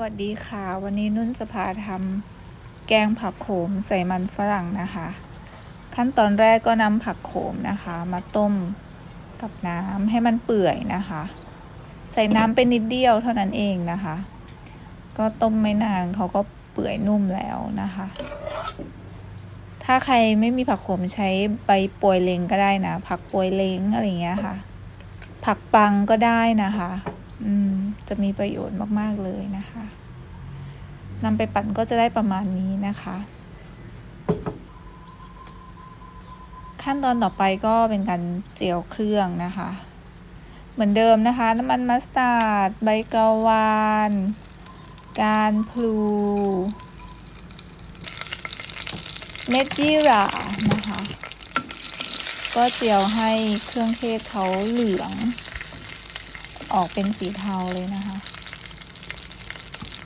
วัสดีค่ะ วันนี้นุ่นจะพาทำแกงผักโขมใส่มันฝรั่งนะคะ ขั้นตอนแรกก็นำผักโขมนะคะ มาต้มกับน้ำให้มันเปื่อยนะคะ ใส่น้ำไปนิดเดียวเท่านั้นเองนะคะ ก็ต้มไม่นานเขาก็เปื่อยนุ่มแล้วนะคะ ถ้าใครไม่มีผักโขมใช้ใบปวยเลงก็ได้นะ ผักปวยเล้งอะไรเงี้ยค่ะ ผักปังก็ได้นะคะ อืม จะมีประโยชน์มาก ๆ เลยนะคะนำไปปั่นก็จะได้ประมาณนี้นะคะ ขั้นตอนต่อไปก็เป็นการเจียวเครื่องนะคะ เหมือนเดิมนะคะ น้ำมันมัสตาร์ด ใบกะวาน การพลู เม็ดยี่หร่านะคะ ก็เจียวให้เครื่องเทศเขาเหลือง ออกเป็นสีเทาเลยนะคะ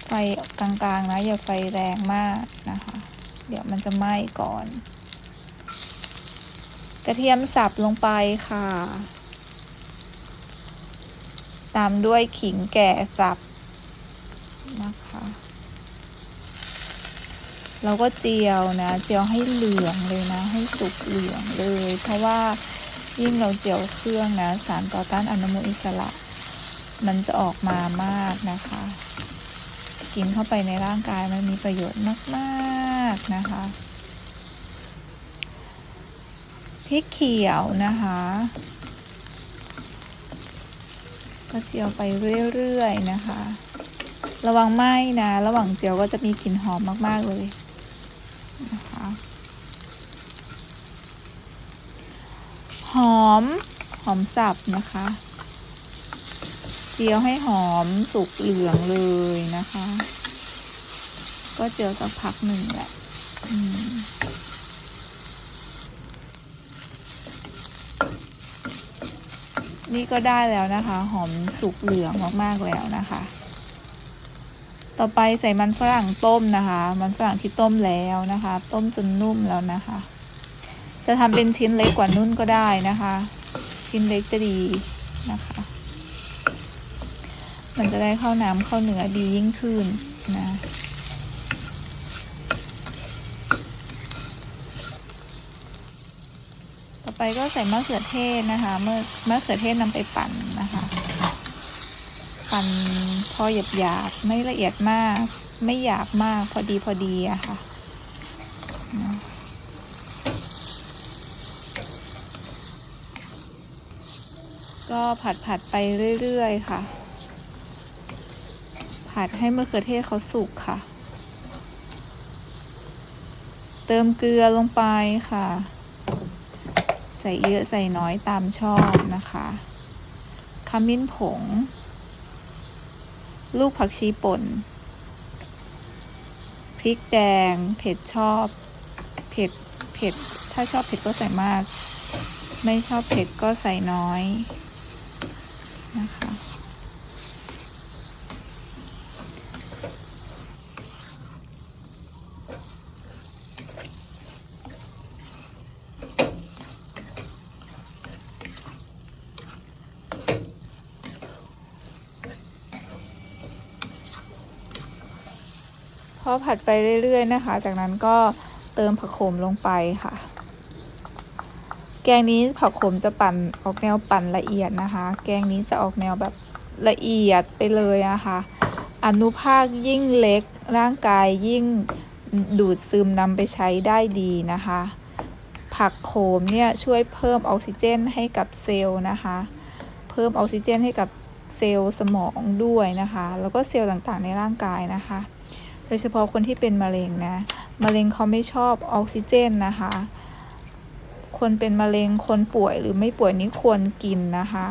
ไฟกลางๆนะอย่าไฟแรงมากนะคะ เดี๋ยวมันจะไหม้ก่อน กระเทียมสับลงไปค่ะ ตามด้วยขิงแก่สับนะคะ เราก็เจียวนะ เจียวให้เหลืองเลยนะ ให้สุกเหลืองเลย เพราะว่ายิ่งเราเจียวเครื่องนะ สารต่อต้านอนุมูลอิสระ มันจะออกมามากนะคะ กินเข้าไปในร่างกายมันมีประโยชน์มากๆนะคะพริกเขียวนะคะ ก็เจียวไปเรื่อยๆนะคะ ระวังไหม้นะ ระหว่างเจียวก็จะมีกลิ่นหอมมากๆเลยนะคะหอม หอมสับนะคะ เจียวให้หอมสุกเหลืองเลยนะคะ ก็เจียวสักพักหนึ่งแหละนี่ก็ได้แล้วนะคะ หอมสุกเหลืองมากๆแล้วนะคะ ต่อไปใส่มันฝรั่งต้มนะคะ มันฝรั่งที่ต้มแล้วนะคะ ต้มจนนุ่มแล้วนะคะ จะทำเป็นชิ้นเล็กกว่านุ่นก็ได้นะคะ ชิ้นเล็กจะดีนะคะ มันจะได้เข้าน้ำเข้าเนื้อดียิ่งขึ้นนะ ต่อไปก็ใส่มะเขือเทศนะคะเมื่อมะเขือเทศนำไปปั่นนะคะ ปั่นพอหยาบๆไม่ละเอียดมาก ไม่หยาบมากพอดีพอดีอะค่ะนะก็ผัดผัดๆไปเรื่อย ๆ ค่ะ ผัดให้มะเขือเทศเขาสุกค่ะ เติมเกลือลงไปค่ะ ใส่เยอะใส่น้อยตามชอบนะคะขมิ้นผง ลูกผักชีป่น พริกแดง เผ็ดชอบ เผ็ด เผ็ด ถ้าชอบเผ็ดก็ใส่มาก ไม่ชอบเผ็ดก็ใส่น้อย อผัดไปเรื่อยๆนะคะ จากนั้นก็เติมผักโขมลงไปค่ะ แกงนี้ผักโขมจะปั่นออกแนวปั่นละเอียดนะคะ แกงนี้จะออกแนวแบบละเอียดไปเลยอะคะ่ะอนุภาคยิ่งเล็กร่างกายยิ่งดูดซึมนำไปใช้ได้ดีนะคะ ผักโขมเนี่ยช่วยเพิ่มออกซิเจนให้กับเซลล์นะคะ เพิ่มออกซิเจนให้กับเซลล์สมองด้วยนะคะ แล้วก็เซลล์ต่างๆในร่างกายนะคะ โดยเฉพาะคนที่เป็นมะเร็งนะ มะเร็งเขาไม่ชอบออกซิเจนนะคะ คนเป็นมะเร็งคนป่วยหรือไม่ป่วยนี่ควรกินนะคะ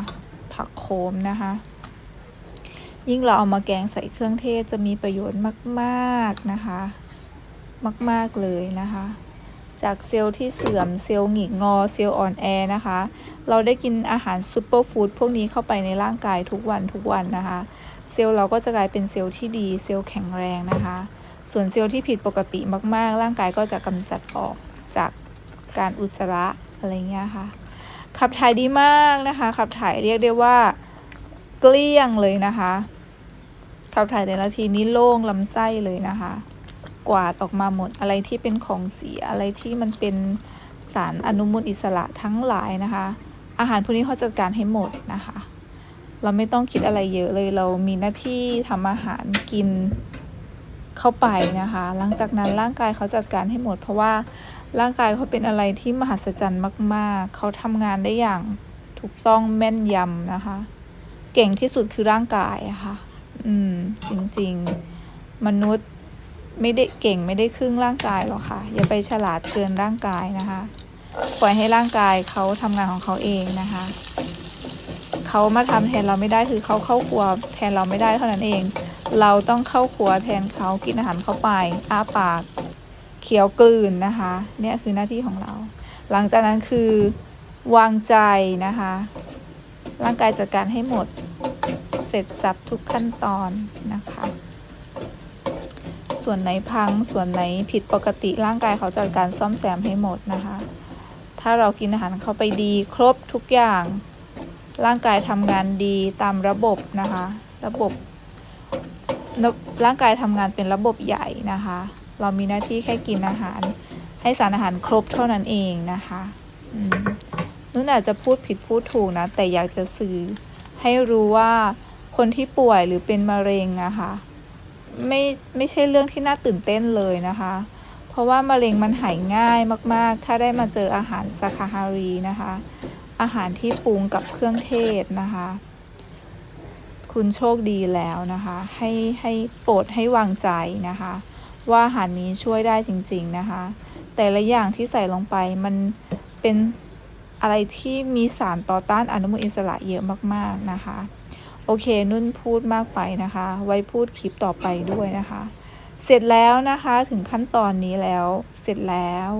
ผักโขมนะคะ ยิ่งเราเอามาแกงใส่เครื่องเทศจะมีประโยชน์มากๆนะคะ มากๆเลยนะคะจากเซลล์ที่เสื่อมเซลล์หงิกงอเซลล์อ่อนแอนะคะ เราได้กินอาหารซูเปอร์ฟู้ดพวกนี้เข้าไปในร่างกายทุกวันทุกวันนะคะ เซลล์เราก็จะกลายเป็นเซลล์ที่ดี เซลล์แข็งแรงนะคะ ส่วนเซลล์ที่ผิดปกติมาก ๆ ร่างกายก็จะกำจัดออกจากการอุจจาระอะไรเงี้ยค่ะ ขับถ่ายดีมากนะคะ ขับถ่ายเรียกได้ว่าเกลี้ยงเลยนะคะ ขับถ่ายแต่ละทีนี้โล่งลำไส้เลยนะคะ กวาดออกมาหมดอะไรที่เป็นของเสียอะไรที่มันเป็นสารอนุมูลอิสระทั้งหลายนะคะ อาหารพวกนี้เขาจัดการให้หมดนะคะ เราไม่ต้องคิดอะไรเยอะเลยเรามีหน้าที่ทำอาหารกินเข้าไปนะคะ หลังจากนั้นร่างกายเขาจัดการให้หมด เพราะว่าร่างกายเขาเป็นอะไรที่มหัศจรรย์มาก ๆ เขาทำงานได้อย่างถูกต้องแม่นยำนะคะ เก่งที่สุดคือร่างกายะค่ะ อืม จริง ๆ มนุษย์ไม่ได้เก่งไม่ได้ครึ่งร่างกายหรอกค่ะ อย่าไปฉลาดเกินร่างกายนะคะ ปล่อยให้ร่างกายเขาทำงานของเขาเองนะคะ เขามาทำแทนเราไม่ได้คือเขาเข้าครัวแทนเราไม่ได้เท่านั้นเอง เราต้องเข้าครัวแทนเขากินอาหารเข้าไปอ้าปากเคี้ยวกลืนนะคะเนี่ยคือหน้าที่ของเรา หลังจากนั้นคือวางใจนะคะ ร่างกายจัดการให้หมดเสร็จสับทุกขั้นตอนนะคะ ส่วนไหนพังส่วนไหนผิดปกติร่างกายเขาจัดการซ่อมแซมให้หมดนะคะ ถ้าเรากินอาหารเข้าไปดีครบทุกอย่าง ร่างกายทำงานดีตามระบบนะคะ ระบบ ร่างกายทำงานเป็นระบบใหญ่นะคะ เรามีหน้าที่แค่กินอาหาร ให้สารอาหารครบเท่านั้นเองนะคะนุ่นอาจจะพูดผิดพูดถูกนะ แต่อยากจะสื่อให้รู้ว่าคนที่ป่วยหรือเป็นมะเร็งอะคะไม่ไม่ใช่เรื่องที่น่าตื่นเต้นเลยนะคะ เพราะว่ามะเร็งมันหายง่ายมาก ๆ ถ้าได้มาเจออาหารสาคาฮารีนะคะ อาหารที่ปรุงกับเครื่องเทศนะคะ คุณโชคดีแล้วนะคะ ให้ให้โปรดให้วางใจนะคะ ว่าอาหารนี้ช่วยได้จริง ๆนะคะ แต่ละอย่างที่ใส่ลงไปมันเป็นอะไรที่มีสารต่อต้านอนุมูลอิสระเยอะมากๆนะคะ โอเคนุ่นพูดมากไปนะคะ ไว้พูดคลิปต่อไปด้วยนะคะ เสร็จแล้วนะคะถึงขั้นตอนนี้แล้ว เสร็จแล้ว